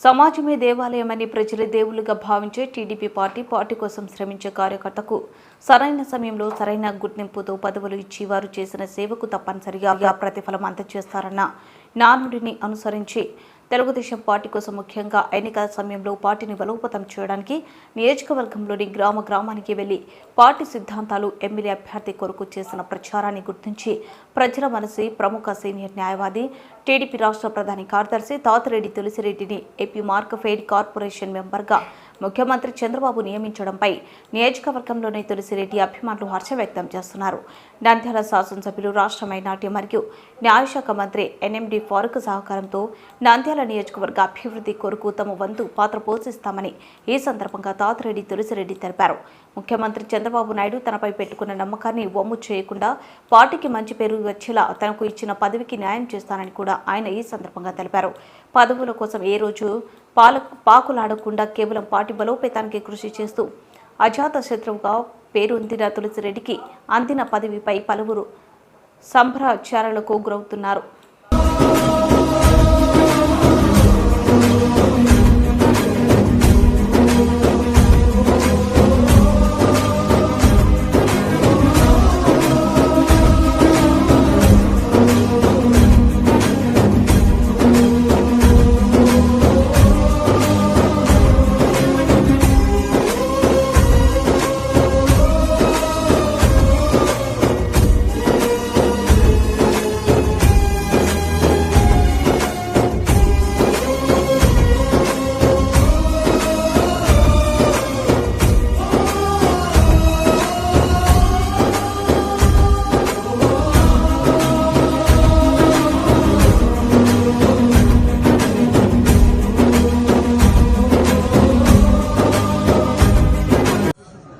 సమాజమే దేవాలయమని ప్రజలు దేవులుగా భావించే టీడీపీ పార్టీ పార్టీ కోసం శ్రమించే కార్యకర్తకు సరైన సమయంలో సరైన గుర్తింపుతో పదవులు ఇచ్చి వారు చేసిన సేవకు తప్పనిసరిగా ప్రతిఫలం అందజేస్తారన్న నానుడిని అనుసరించి తెలుగుదేశం పార్టీ కోసం ముఖ్యంగా ఎన్నికల సమయంలో పార్టీని బలోపేతం చేయడానికి నియోజకవర్గంలోని గ్రామ గ్రామానికి వెళ్ళి పార్టీ సిద్ధాంతాలు ఎమ్మెల్యే అభ్యర్థి కొరకు చేసిన ప్రచారాన్ని గుర్తించి ప్రజల మనసి ప్రముఖ సీనియర్ న్యాయవాది టీడీపీ రాష్ట్ర ప్రధాని కార్యదర్శి తాతిరెడ్డి తులసిరెడ్డిని ఏపీ మార్కఫెడ్ కార్పొరేషన్ మెంబర్గా ముఖ్యమంత్రి చంద్రబాబు నియమించడంపై నియోజకవర్గంలోని తులసిరెడ్డి అభిమానులు హర్ష వ్యక్తం చేస్తున్నారు. నంద్యాల శాసనసభ్యులు రాష్ట్ర మైనార్టీ మరియు న్యాయశాఖ మంత్రి ఎన్ఎండి ఫారూక్ సహకారంతో నంద్యాల నియోజకవర్గ అభివృద్ధి కొరకు తమ వంతు పాత్ర పోషిస్తామని ఈ సందర్భంగా తాతిరెడ్డి తులసిరెడ్డి తెలిపారు. ముఖ్యమంత్రి చంద్రబాబు నాయుడు తనపై పెట్టుకున్న నమ్మకాన్ని వమ్ము చేయకుండా పార్టీకి మంచి పేరు వచ్చేలా తనకు ఇచ్చిన పదవికి న్యాయం చేస్తానని కూడా ఆయన ఈ సందర్భంగా తెలిపారు. పదవుల కోసం ఏ రోజు పాల పాకులాడకుండా కేవలం పార్టీ బలోపేతానికి కృషి చేస్తూ అజాత శత్రువుగా పేరొందిన తులసిరెడ్డికి అందిన పదవిపై పలువురు సంభ్రాచారాలకు గురవుతున్నారు.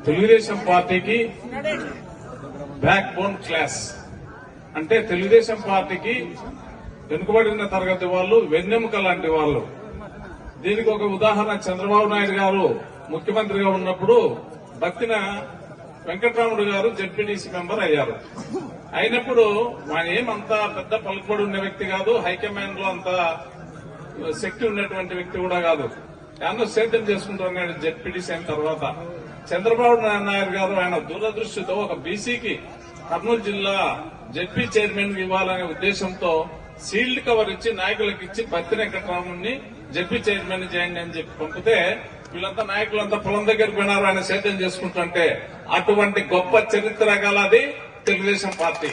తెలుగుదేశం పార్టీకి బ్యాక్ బోన్ క్లాస్ అంటే తెలుగుదేశం పార్టీకి వెనుకబడిన తరగతి వాళ్ళు వెన్నెముక లాంటి వాళ్ళు. దీనికి ఒక ఉదాహరణ చంద్రబాబు నాయుడు గారు ముఖ్యమంత్రిగా ఉన్నప్పుడు భక్తిన వెంకటరాముడు గారు జడ్పీటీసీ మెంబర్ అయ్యారు. అయినప్పుడు ఆయన ఏమంత పెద్ద పలుకుబడి ఉన్న వ్యక్తి కాదు హైకమాండ్లో అంత శక్తి ఉన్నటువంటి వ్యక్తి కూడా కాదు. ఎన్నో సేద్యం చేసుకుంటున్నాడు జెడ్పీటీసీ అయిన తర్వాత. చంద్రబాబు నాయుడు గారు ఆయన దూరదృష్టితో ఒక బీసీకి కర్నూలు జిల్లా జడ్పీ చైర్మన్ ఇవ్వాలనే ఉద్దేశంతో సీల్డ్ కవర్ ఇచ్చి నాయకులకు ఇచ్చి బత్తి వెంకటరాముని జెడ్పీ చైర్మన్ చేయండి అని చెప్పి పంపితే వీళ్ళంతా నాయకులంతా పొలం దగ్గరికి పోయినారు. ఆయన సేద్యం చేసుకుంటుంటే అటువంటి గొప్ప చరిత్ర గలది తెలుగుదేశం పార్టీ.